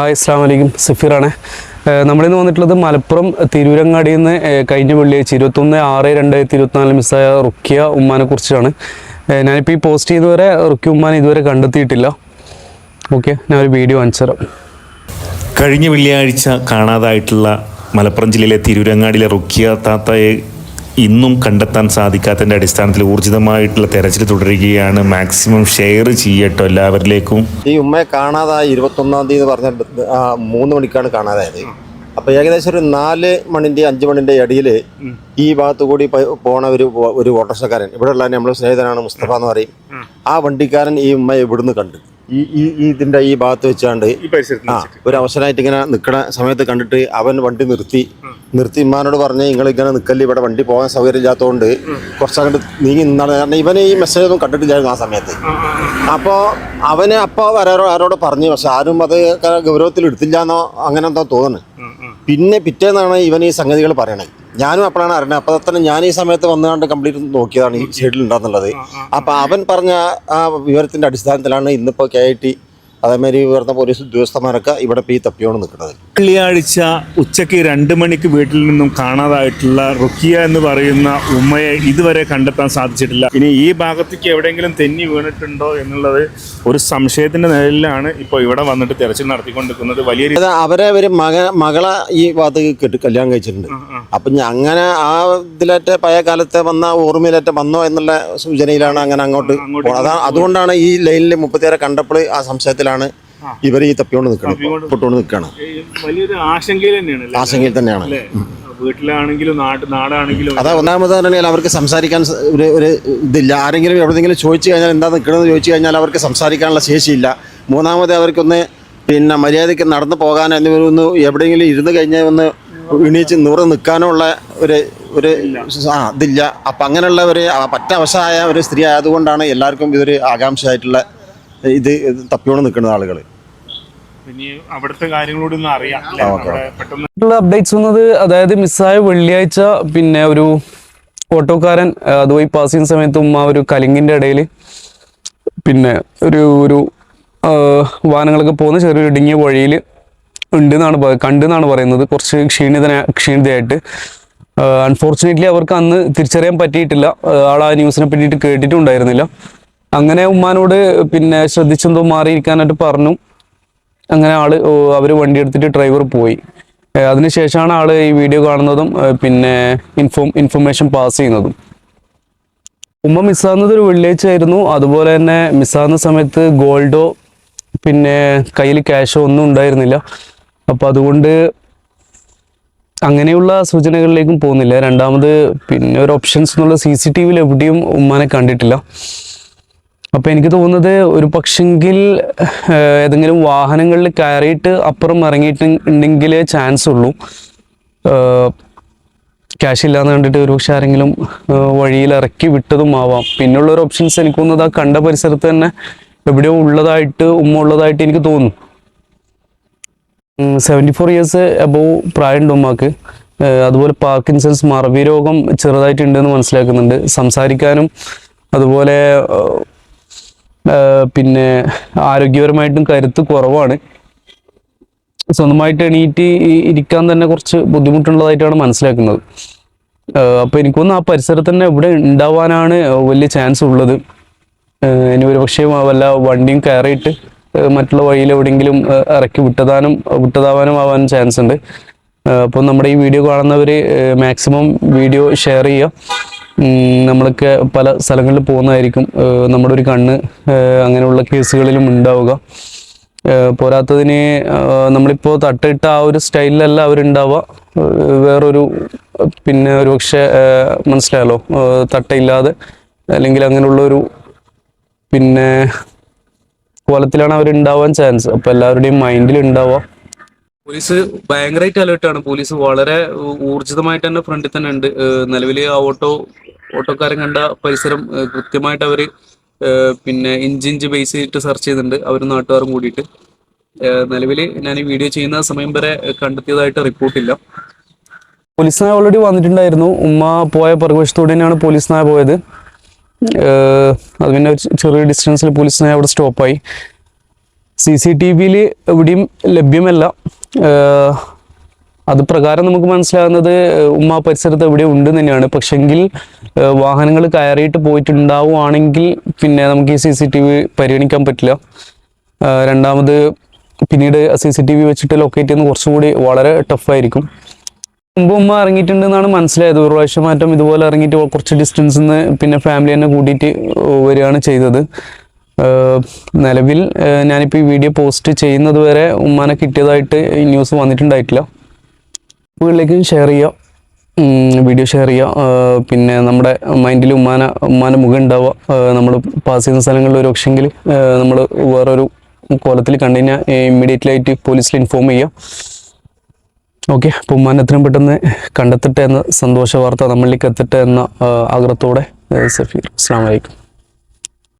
Hi ഇസ്ലാം വലൈക്കും സഫീറാണ് നമ്മളിന്ന് വന്നിട്ടുള്ളത് മലപ്പുറം തിരൂരങ്ങാടിയിൽ നിന്ന് കഴിഞ്ഞ വെള്ളിയാഴ്ച ഇരുപത്തൊന്ന് ആറ് രണ്ടായിരത്തി ഇരുപത്തിനാല് മിസ്സായ റുക്കിയ ഉമ്മാനെ കുറിച്ചാണ്. ഞാനിപ്പോൾ ഈ പോസ്റ്റ് ചെയ്തവരെ റുക്കിയ ഉമ്മാനെ ഇതുവരെ കണ്ടെത്തിയിട്ടില്ല. ഓക്കെ ഞാൻ ഒരു വീഡിയോ കാണിച്ചു തരാം. കഴിഞ്ഞ വെള്ളിയാഴ്ച കാണാതായിട്ടുള്ള മലപ്പുറം ജില്ലയിലെ തിരൂരങ്ങാടിയിലെ റുക്കിയ താത്തയെ ഇന്നും കണ്ടെത്താൻ സാധിക്കാത്തതിന്റെ അടിസ്ഥാനത്തിൽ ഊർജിതമായിട്ടുള്ള തെരച്ചിൽ തുടരുകയാണ്. മാക്സിമം ഷെയർ ചെയ്യട്ടോ എല്ലാവരിലേക്കും. ഈ ഉമ്മയെ കാണാതായി ഇരുപത്തൊന്നാം തീയതി പറഞ്ഞ മൂന്ന് മണിക്കാണ് കാണാതായത്. അപ്പോൾ ഏകദേശം ഒരു നാല് മണിന്റെ അഞ്ച് മണിന്റെ ഇടയിൽ ഈ ഭാഗത്തു കൂടി പോണ ഒരു ഒരു ഓട്ടോറിക്ഷക്കാരൻ ഉള്ള നമ്മുടെ സ്നേഹിതനാണ് മുസ്തഫ എന്ന് പറയും. ആ വണ്ടിക്കാരൻ ഈ ഉമ്മയെ ഇവിടുന്ന് കണ്ടു. ഈ ഇതിന്റെ ഈ ഭാഗത്ത് വെച്ചാണ്ട് ആ ഒരു അവസരമായിട്ട് ഇങ്ങനെ നിൽക്കണ സമയത്ത് കണ്ടിട്ട് അവൻ വണ്ടി നിർത്തി. നിർത്തി ഇമ്മാനോട് പറഞ്ഞ് നിങ്ങൾ ഇങ്ങനെ നിൽക്കല്ലേ ഇവിടെ വണ്ടി പോകാൻ സൗകര്യം ഇല്ലാത്തതുകൊണ്ട് കുറച്ചങ്ങോട്ട് നീങ്ങി നിന്നാണ്. കാരണം ഇവനെ ഈ മെസ്സേജ് ഒന്നും കണ്ടിട്ടില്ലായിരുന്നു ആ സമയത്ത്. അപ്പോൾ അവന് അപ്പോൾ ആരോ ആരോട് പറഞ്ഞു പക്ഷെ ആരും അത് ഗൗരവത്തിൽ എടുത്തില്ല എന്നോ അങ്ങനെ എന്തോ തോന്നുന്നു പിന്നെ പിറ്റേന്നാണ് ഇവൻ ഈ സംഗതികൾ പറയണത്. ഞാനും അപ്പോഴാണ് അറിഞ്ഞത്. അപ്പോൾ തന്നെ ഞാൻ ഈ സമയത്ത് വന്നുകൊണ്ട് കംപ്ലീറ്റ് നോക്കിയതാണ് ഈ ഷെഡിൽ ഉണ്ടാകുന്നുള്ളത് അപ്പോൾ അവൻ പറഞ്ഞ ആ വിവരത്തിന്റെ അടിസ്ഥാനത്തിലാണ് ഇന്നിപ്പോ കെ ഐ ടി അതേമാതിരി ഉയർന്ന പോലീസ് ഉദ്യോഗസ്ഥന്മാരൊക്കെ ഇവിടെ ഇപ്പോൾ ഈ തപ്പിയോണ്ട് നിൽക്കുന്നത്. വെള്ളിയാഴ്ച ഉച്ചയ്ക്ക് രണ്ട് മണിക്ക് വീട്ടിൽ നിന്നും കാണാതായിട്ടുള്ള റുക്കിയ എന്ന് പറയുന്ന ഉമ്മയെ ഇതുവരെ കണ്ടെത്താൻ സാധിച്ചിട്ടില്ല. ഇനി ഈ ഭാഗത്തേക്ക് എവിടെയെങ്കിലും തെന്നി വീണിട്ടുണ്ടോ എന്നുള്ളത് ഒരു സംശയത്തിന്റെ നിലയിലാണ് ഇപ്പോൾ ഇവിടെ വന്നിട്ട് തെരച്ചിൽ നടത്തിക്കൊണ്ടിരിക്കുന്നത്. വലിയ അവരെ ഒരു മക മകളെ ഈ ഭാഗത്ത് കെട്ടി കല്യാണം കഴിച്ചിട്ടുണ്ട്. അപ്പം അങ്ങനെ ആ ഇതിലേറ്റ പഴയ കാലത്തെ വന്ന ഓർമ്മയിലേറ്റ വന്നോ എന്നുള്ള സൂചനയിലാണ് അങ്ങനെ അങ്ങോട്ട് അതുകൊണ്ടാണ് ഈ ലൈനിൽ മുപ്പത്തിയേറെ കണ്ടപ്പോൾ ആ സംശയത്തിലാണ് ഇവർ ഈ തപ്പിയോണ്ട് നിൽക്കണം പൊട്ടുകൊണ്ട് നിൽക്കണം. ഈ വലിയൊരു ആശങ്കയിൽ തന്നെയാണ് ആശങ്കയിൽ തന്നെയാണ്. വീട്ടിലാണെങ്കിലും നാട് നാടാണെങ്കിലും അതാ ഒന്നാമത് പറഞ്ഞാൽ അവർക്ക് സംസാരിക്കാൻ ഒരു ഒരു ഇതില്ല. ആരെങ്കിലും എവിടെയെങ്കിലും ചോദിച്ചു കഴിഞ്ഞാൽ എന്താ നിൽക്കണമെന്ന് ചോദിച്ചു കഴിഞ്ഞാൽ അവർക്ക് സംസാരിക്കാനുള്ള ശേഷിയില്ല മൂന്നാമത് അവർക്കൊന്ന് പിന്നെ മര്യാദയ്ക്ക് നടന്നു പോകാൻ എന്നിവരൊന്ന് എവിടെയെങ്കിലും ഇരുന്ന് കഴിഞ്ഞാൽ ഒന്ന് എണീച്ച് നൂറ് നിൽക്കാനുള്ള ഒരു ഒരു ആ ഇതില്ല. അപ്പം അങ്ങനെയുള്ള ഒരു പറ്റവശമായ ഒരു സ്ത്രീ ആയതുകൊണ്ടാണ് എല്ലാവർക്കും ഇതൊരു ആകാംക്ഷയായിട്ടുള്ള ഇത് തപ്പിയോണ്ട് നിൽക്കുന്ന ആളുകൾ അവിടുത്തെ കാര്യങ്ങളോട് അറിയാം. അപ്ഡേറ്റ്സ് വന്നത് അതായത് മിസ്സായ വെള്ളിയാഴ്ച പിന്നെ ഒരു ഓട്ടോക്കാരൻ അതുപോയി പാസ് ചെയ്യുന്ന സമയത്ത് ഉമ്മ ഒരു കലിങ്ങിന്റെ ഇടയിൽ പിന്നെ ഒരു ഒരു വാഹനങ്ങളൊക്കെ പോകുന്ന ചെറിയൊരു ഇടുങ്ങിയ വഴിയിൽ ഉണ്ടെന്നാണ് എന്നാണ് കണ്ടെന്നാണ് പറയുന്നത്. കുറച്ച് ക്ഷീണിതന ക്ഷീണിതയായിട്ട്. അൺഫോർച്ചുനേറ്റ്ലി അവർക്ക് അന്ന് തിരിച്ചറിയാൻ പറ്റിയിട്ടില്ല. ആൾ ആ ന്യൂസിനെ പറ്റിയിട്ട് കേട്ടിട്ടുണ്ടായിരുന്നില്ല. അങ്ങനെ ഉമ്മാനോട് പിന്നെ ശ്രദ്ധിച്ചെന്തോ മാറിയിരിക്കാനായിട്ട് പറഞ്ഞു. അങ്ങനെ ആൾ അവർ വണ്ടി എടുത്തിട്ട് ഡ്രൈവർ പോയി. അതിനുശേഷമാണ് ആൾ ഈ വീഡിയോ കാണുന്നതും പിന്നെ ഇൻഫോം ഇൻഫർമേഷൻ പാസ് ചെയ്യുന്നതും. ഉമ്മ മിസ്സാകുന്നത് ഒരു വെള്ളിയാഴ്ച ആയിരുന്നു. അതുപോലെ തന്നെ മിസ്സാകുന്ന സമയത്ത് ഗോൾഡോ പിന്നെ കയ്യിൽ ക്യാഷോ ഒന്നും ഉണ്ടായിരുന്നില്ല. അപ്പോൾ അതുകൊണ്ട് അങ്ങനെയുള്ള സൂചനകളിലേക്കും പോകുന്നില്ല. രണ്ടാമത് പിന്നെ ഒരു ഓപ്ഷൻസ് എന്നുള്ള സി സി ടി വിയിൽ എവിടെയും ഉമ്മാനെ കണ്ടിട്ടില്ല. അപ്പൊ എനിക്ക് തോന്നുന്നത് ഒരു പക്ഷെങ്കിൽ ഏതെങ്കിലും വാഹനങ്ങളിൽ കയറിയിട്ട് അപ്പുറം ഇറങ്ങിയിട്ട് ഉണ്ടെങ്കിലേ ചാൻസ് ഉള്ളൂ ക്യാഷ് ഇല്ലാന്ന് കണ്ടിട്ട് ഒരു പക്ഷെ ആരെങ്കിലും വഴിയിൽ ഇറക്കി വിട്ടതും ആവാം. പിന്നെയുള്ള ഒരു ഓപ്ഷൻസ് എനിക്ക് തോന്നുന്നത് ആ കണ്ട പരിസരത്ത് തന്നെ എവിടെയോ ഉള്ളതായിട്ട് ഉമ്മ ഉള്ളതായിട്ട് എനിക്ക് തോന്നുന്നു സെവന്റി ഫോർ ഇയേഴ്സ് അബോവ് പ്രായമുണ്ട് ഉമ്മാക്ക്. അതുപോലെ പാർക്കിൻസൺസ് മറവി രോഗം ചെറുതായിട്ടുണ്ടെന്ന് മനസ്സിലാക്കുന്നുണ്ട്. സംസാരിക്കാനും അതുപോലെ പിന്നെ ആരോഗ്യപരമായിട്ടും കരുത്ത് കുറവാണ്. സ്വന്തമായിട്ട് എണീറ്റ് ഇരിക്കാൻ തന്നെ കുറച്ച് ബുദ്ധിമുട്ടുള്ളതായിട്ടാണ് മനസ്സിലാക്കുന്നത്. അപ്പോൾ അപ്പൊ എനിക്കൊന്ന് ആ പരിസരത്ത് തന്നെ ഇവിടെ ഉണ്ടാവാനാണ് വലിയ ചാൻസ് ഉള്ളത്. ഇനി ഒരു പക്ഷേ വല്ല വണ്ടിയും കയറിയിട്ട് മറ്റുള്ള വഴിയിൽ എവിടെയെങ്കിലും ഇറക്കി വിട്ടതാനും വിട്ടതാവാനും ആവാനും ചാൻസ് ഉണ്ട്. അപ്പോൾ നമ്മുടെ ഈ വീഡിയോ കാണുന്നവർ മാക്സിമം വീഡിയോ ഷെയർ ചെയ്യുക. നമ്മളൊക്കെ പല സ്ഥലങ്ങളിൽ പോകുന്നതായിരിക്കും. നമ്മുടെ ഒരു കണ്ണ് അങ്ങനെയുള്ള കേസുകളിലും ഉണ്ടാവുക. പോരാത്തതിന് നമ്മളിപ്പോൾ തട്ടിട്ട ആ ഒരു സ്റ്റൈലിലല്ല അവരുണ്ടാവുക. വേറൊരു പിന്നെ ഒരു പക്ഷേ ഏഹ് മനസ്സിലായല്ലോ തട്ടയില്ലാതെ അല്ലെങ്കിൽ അങ്ങനെയുള്ളൊരു പിന്നെ കോലത്തിലാണ് അവരുണ്ടാവാൻ ചാൻസ്. അപ്പോൾ എല്ലാവരുടെയും മൈൻഡിൽ ഉണ്ടാവുക. പോലീസ് ഭയങ്കരമായിട്ട് അലേർട്ടാണ് പോലീസ് വളരെ ഊർജിതമായിട്ട് തന്നെ ഫ്രണ്ടിൽ തന്നെ ഉണ്ട്. നിലവിൽ ആ ഓട്ടോ ഓട്ടോക്കാരൻ കണ്ട പരിസരം കൃത്യമായിട്ട് അവർ പിന്നെ ഇഞ്ച് ഇഞ്ച് ബേസ് ചെയ്തിട്ട് സെർച്ച് ചെയ്തിട്ടുണ്ട് അവർ നാട്ടുകാരും കൂടിയിട്ട്. നിലവിൽ ഞാൻ ഈ വീഡിയോ ചെയ്യുന്ന സമയം വരെ കണ്ടെത്തിയതായിട്ട് റിപ്പോർട്ടില്ല പോലീസ് നായ ഓൾറെഡി വന്നിട്ടുണ്ടായിരുന്നു. ഉമ്മ പോയ പുറകുവശത്തോടെ തന്നെയാണ് പോലീസ് നായ പോയത്. അത് പിന്നെ ചെറിയ ഡിസ്റ്റൻസിൽ പോലീസ് നായ അവിടെ സ്റ്റോപ്പായി സി സി ടി വിയിൽ എവിടെയും ലഭ്യമല്ല. അത് പ്രകാരം നമുക്ക് മനസ്സിലാകുന്നത് ഉമ്മ പരിസരത്ത് എവിടെ ഉണ്ട് തന്നെയാണ്. പക്ഷെങ്കിൽ വാഹനങ്ങൾ കയറിയിട്ട് പോയിട്ടുണ്ടാവുകയാണെങ്കിൽ പിന്നെ നമുക്ക് ഈ സി സി ടി വി പരിഗണിക്കാൻ പറ്റില്ല. രണ്ടാമത് പിന്നീട് സി സി ടി വി വെച്ചിട്ട് ലൊക്കേറ്റ് ചെയ്യുന്ന കുറച്ചുകൂടി വളരെ ടഫായിരിക്കും മുമ്പ് ഉമ്മ ഇറങ്ങിയിട്ടുണ്ടെന്നാണ് മനസ്സിലായത്. ഒരു പ്രാവശ്യം മാറ്റം ഇതുപോലെ ഇറങ്ങിയിട്ട് കുറച്ച് ഡിസ്റ്റൻസിൽ നിന്ന് പിന്നെ ഫാമിലി തന്നെ കൂട്ടിയിട്ട് വരികയാണ് ചെയ്തത്. നിലവിൽ ഞാനിപ്പോൾ ഈ വീഡിയോ പോസ്റ്റ് ചെയ്യുന്നത് വരെ ഉമ്മാനെ കിട്ടിയതായിട്ട് ന്യൂസ് വന്നിട്ടുണ്ടായിട്ടില്ല. വീട്ടിലേക്കും ഷെയർ ചെയ്യുക വീഡിയോ ഷെയർ ചെയ്യുക പിന്നെ നമ്മുടെ മൈൻഡിൽ ഉമ്മാന ഉമ്മാന്റെ മുഖം ഉണ്ടാവുക. നമ്മൾ പാസ് ചെയ്യുന്ന സ്ഥലങ്ങളിൽ ഒരു പക്ഷെങ്കിൽ നമ്മൾ വേറൊരു കോലത്തിൽ കണ്ടു കഴിഞ്ഞാൽ ഇമ്മീഡിയറ്റ്ലി ആയിട്ട് പോലീസിൽ ഇൻഫോം ചെയ്യുക ഓക്കെ അപ്പോൾ ഉമ്മാൻ എത്രയും പെട്ടെന്ന് കണ്ടെത്തട്ടെ എന്ന സന്തോഷ വാർത്ത നമ്മളിലേക്ക് എത്തട്ടെ എന്ന ആഗ്രഹത്തോടെ സഫീർ അസ്സാം വലൈക്കും